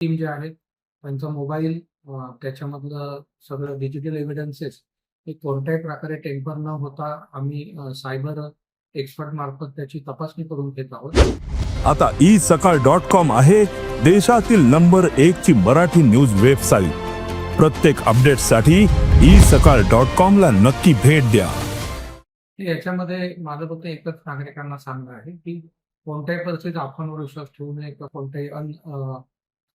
Team जे आहेत त्यांचा मोबाईल त्याच्यामधलं सगळं डिजिटल एव्हिडन्सेस हे कोणत्याही प्रकारे टेम्पर न होता आम्ही सायबर एक्सपर्ट मार्फत त्याची तपासणी करून घेत आहोत. आता ई सकाळ डॉट कॉम आहे देशातील नंबर एक ची मराठी न्यूज वेबसाईट प्रत्येक अपडेटसाठी ई सकाळ डॉट कॉम ला नक्की भेट द्या. याच्यामध्ये माझं फक्त एकच नागरिकांना सांगणं आहे की कोणत्याही परिस्थितीत अफवांवर विश्वास ठेवू नये किंवा कोणत्याही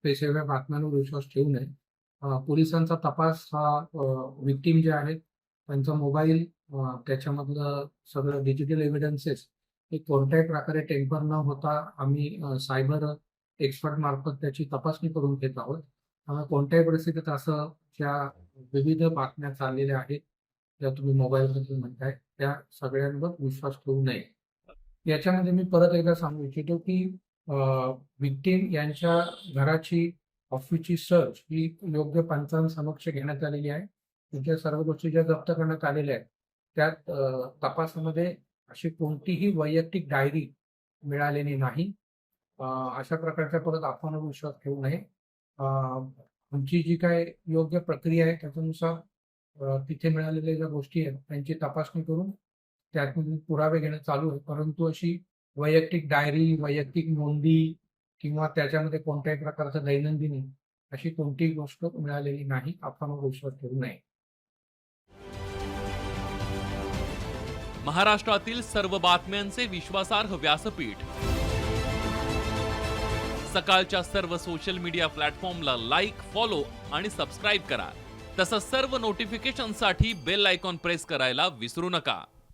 अन बातम्यांवर विश्वास ठेवू नये. पोलिसांचा तपास हा विक्टीम जे आहेत त्यांचा मोबाईल त्याच्यामधलं सगळं डिजिटल एव्हिडन्सेस हे कोणत्याही प्रकारे टेम्पर न होता आम्ही सायबर एक्सपर्ट मार्फत त्याची तपासणी करून घेत आहोत. कोणत्याही परिस्थितीत असं ज्या विविध बातम्या चाललेल्या आहेत ज्या तुम्ही मोबाईलबद्दल म्हणताय त्या सगळ्यांवर विश्वास ठेवू नये. याच्यामध्ये मी परत एकदा सांगू इच्छितो की विक्टीम यांच्या घराची ऑफिसची सर्च ही योग्य पंचांसमक्ष घेण्यात आलेली आहे. त्यांच्या सर्व गोष्टी ज्या जप्त करण्यात आलेल्या आहेत त्यात तपासामध्ये अशी कोणतीही वैयक्तिक डायरी मिळालेली नाही. अशा प्रकारच्या परत आपण विश्वास ठेवू नये. तुमची जी काय योग्य प्रक्रिया आहे त्याच्यानुसार तिथे मिळालेल्या ज्या गोष्टी आहेत त्यांची तपासणी करून त्यातून पुरावे घेणं चालू आहे. परंतु अशी वैयक्तिक डायरी वैयक्तिक नोंदी किंवा त्याच्यामध्ये कोणत्याही प्रकारचं दैनंदिनी अशी कोणतीही गोष्ट मिळालेली नाही आपण विश्वास ठेवू नये. महाराष्ट्रातील सर्व बातम्यांचे विश्वासार्ह व्यासपीठ. सकाळच्या सर्व सोशल मीडिया प्लॅटफॉर्मला लाईक फॉलो आणि सबस्क्राईब करा. तसंच सर्व नोटिफिकेशनसाठी बेल आयकॉन प्रेस करायला विसरू नका.